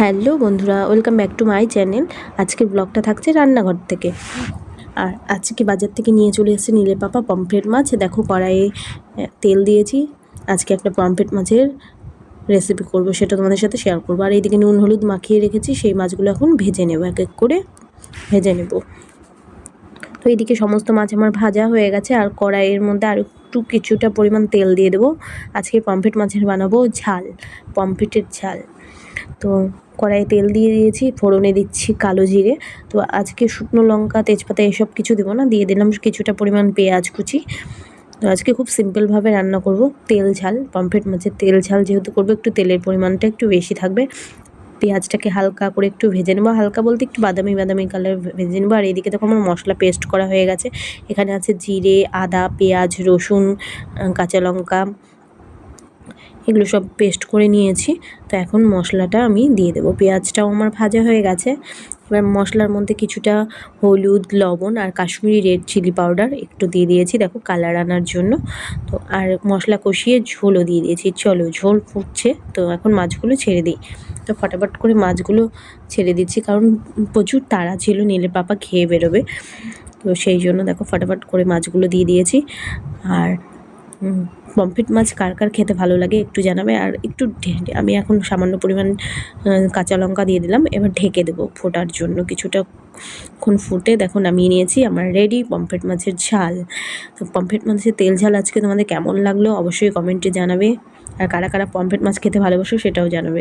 Hello বন্ধুরা, welcome back to my channel. আজকের ব্লগটা থাকছে রান্নাঘর থেকে। আর আজকে বাজার থেকে নিয়ে চলে এসেছে নীলে পাপা পমফ্রেট মাছ। দেখো কড়াইয়ে তেল দিয়েছি। আজকে একটা পমফ্রেট মাছের রেসিপি করব, সেটা তোমাদের সাথে শেয়ার করব। আর এইদিকে নুন, হলুদ মাখিয়ে রেখেছি, সেই মাছগুলো এখন ভেজে নেব, এক এক করে ভেজে নেব। তো এইদিকে সমস্ত মাছ আমার ভাজা হয়ে গেছে, আর কড়াইয়ের মধ্যে আর একটু কিছুটা পরিমাণ তেল দিয়ে দেবো। আজকে পমফ্রেট মাছের বানাবো ঝাল, পমফ্রেটের ঝাল। তো কড়াইয়ে তেল দিয়ে দিয়েছি, ফোড়নে দিচ্ছি কালো জিরে। তো আজকে শুকনো লঙ্কা, তেজপাতা এসব কিছু দেবো না, দিয়ে দিলাম কিছুটা পরিমাণ পেঁয়াজ কুচি। তো আজকে খুব সিম্পলভাবে রান্না করব, তেল ঝাল, পমফ্রেট মাছের তেল ঝাল যেহেতু করব, একটু তেলের পরিমাণটা একটু বেশি থাকবে। পেঁয়াজটাকে হালকা করে একটু ভেজে নেব, হালকা বলতে একটু বাদামি বাদামি কালার ভেজে নেব। আর এদিকে দেখো আমার মশলা পেস্ট করা হয়ে গেছে। এখানে আছে জিরে, আদা, পেঁয়াজ, রসুন কাঁচা লঙ্কা এগুলো সব পেস্ট করে নিয়েছি। তো এখন মশলাটা আমি দিয়ে দেবো। পেঁয়াজটাও আমার ভাজা হয়ে গেছে। এবার মশলার মধ্যে কিছুটা হলুদ, লবণ আর কাশ্মীরি রেড চিলি পাউডার একটু দিয়ে দিয়েছি, দেখো কালার আনার জন্য। তো আর মশলা কষিয়ে ঝোলও দিয়ে দিয়েছি। চলো ঝোল ফুটছে, তো এখন মাছগুলো ছেড়ে দিই। তো ফটাফট করে মাছগুলো ছেড়ে দিচ্ছি, কারণ প্রচুর তাড়া ছিল, নীলে পাপা খেয়ে বেরোবে। তো সেই জন্য দেখো ফটাফট করে মাছগুলো দিয়ে দিয়েছি। আর পমফ্রেট মাছ কার কার খেতে ভালো লাগে একটু জানাবে। আর একটু আমি এখন সামান্য পরিমাণ কাঁচা লঙ্কা দিয়ে দিলাম। এবার ঢেকে দেবো ফোটার জন্য। কিছুটা ক্ষণ ফুটে দেখো নামিয়ে নিয়েছি আমার রেডি পমফ্রেট মাছের ঝাল। তো পমফ্রেট মাছের তেল ঝাল আজকে তোমাদের কেমন লাগল অবশ্যই কমেন্টে জানাবে। আর কারা কারা পমফ্রেট মাছ খেতে ভালোবাসো সেটাও জানাবে।